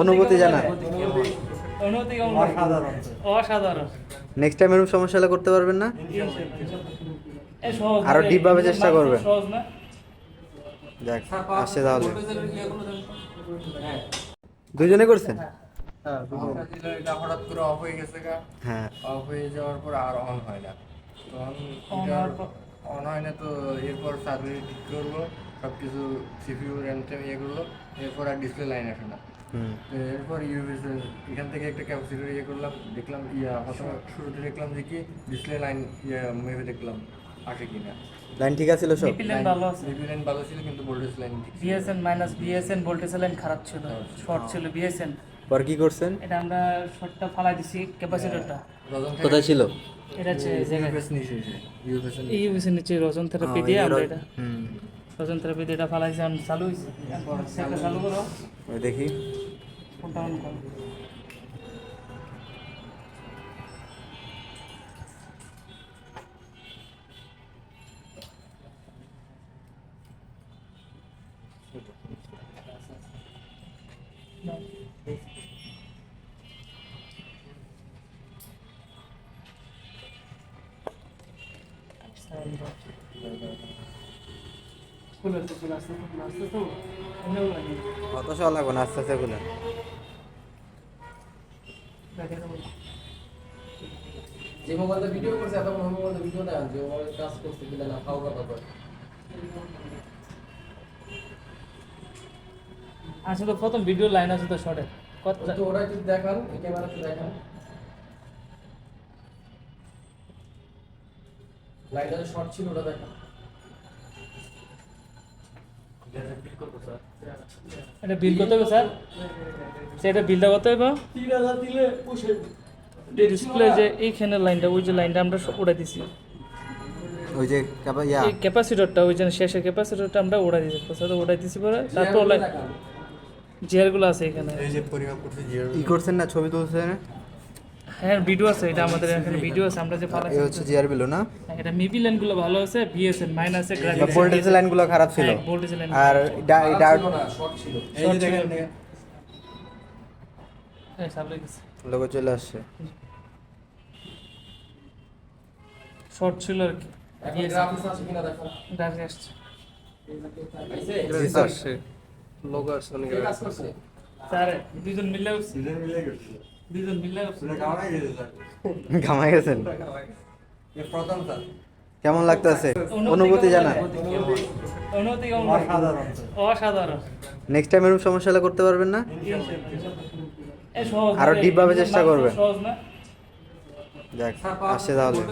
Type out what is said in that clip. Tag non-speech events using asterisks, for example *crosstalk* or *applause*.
অনুভূতি জানান অনুভূতি অসাধারণ। অসাধারণ। নেক্সট টাইম এরকম সমস্যা হলে করতে পারবেন না? আরও deep ভাবে চেষ্টা করবেন। যাক আসছে তাহলে। দুজনে করছেন? হঠাৎ করে অফ হয়ে গেছে হ্যাঁ। অফ হয়ে যাওয়ার পর আর অন হয় না? অন হয় না তো এরপর ঠিক করল সব কিছু সিপিইউ র্যাম ট্যাম ইয়ে করল এরপর আর ডিসপ্লে লাইন আসে না। এরপর ইউএস এখান থেকে একটা ক্যাপাসিটার ইয়ে করলাম দেখলাম ইয়া প্রথমে শুরুতে দেখলাম যে কি ডিসপ্লে লাইন ইয়ে মেপে দেখলাম আসে কিনা। লাইন ঠিক আছে সব? ডিপি ভালো আছে। লাইন ভালো ছিল কিন্তু ভোল্টেজ লাইন ঠিক BSN minus BSN voltage line খারাপ ছিল শর্ট ছিল বিএসএন পর কি করছেন? এটা আমরা শর্টটা ফালাই দিছি ক্যাপাসিটরটা কোথায় ছিল? এটা হচ্ছে নিচে ইউএস এই নিচে। রজন থেরাপি দিয়ে আমরা এটা হুম। রজন থেরাপি দিয়ে এটা ফালাইছি চালু চালু করো। ওই দেখি। ফোনটা অন করো খুলে তো খুলে আসতে তো খুলে আসতে তো এমনিও লাগে অত সময় লাগবে না আস্তে আস্তে খুলে দেখে দেবো যে মোবাইলটা ভিডিও করছে এত মোবাইলটা ভিডিও না যে মোবাইল কাজ করছে কিনা না খাও কথা করে আসলে প্রথম ভিডিও লাইন আছে তো শর্টে। কত তো ওটা একটু দেখান এই ক্যামেরাতে দেখান। লাইটটা যে শর্ট ছিল ওটা দেখান। এটা বিল কত হবে স্যার। সেটা বিলটা কত হবে ডিসপ্লে যে এইখানে লাইনটা ওই যে লাইনটা আমরা উড়াই দিছি। ওই যে ক্যাপাসিটরটা ওই যে শেষের ক্যাপাসিটরটা আমরা উড়াই দিছি। প্রথমে উড়াই দিছি পরে তারপর জিয়ারগুলো আছে এখানে। এই যে পরিমাপ করতে জিরো ই করছেন না ছবি তুলছেন হ্যাঁ ভিডিও আছে এটা আমাদের এখানে ভিডিও আছে আমরা যে এই হচ্ছে জিআর বিলো না? এটা মিবি লাইনগুলো ভালো আছে বিএসএন মাইনাসে ভোল্টেজ লাইনগুলো খারাপ ছিল। ভোল্টেজ লাইন আর ডা- খারাপ ডা- ছিল না শর্ট ছিল। এই যে দেখেন। হ্যাঁ গেছে লোগো চলে আসছে। শর্ট ছিল আর কি। এখন গ্রাফিক্স আছে কিনা দেখো। ডাকে আসছে। আইছে জি লোগো আসছে। অনেক কাজ করছে? স্যার দুজন মিলে উঠছে। দুজন মিলে উঠছে। ঘামাই *laughs* গেছেন? এ প্রথম স্যার কেমন লাগতেছে? অনুভূতি জানা অনুভূতি অসাধারণ অসাধারণ। নেক্সট টাইম এরকম সমস্যা হলে করতে পারবেন না? আরও ডিপ ভাবে চেষ্টা করবে। যাক আসছে তাহলে।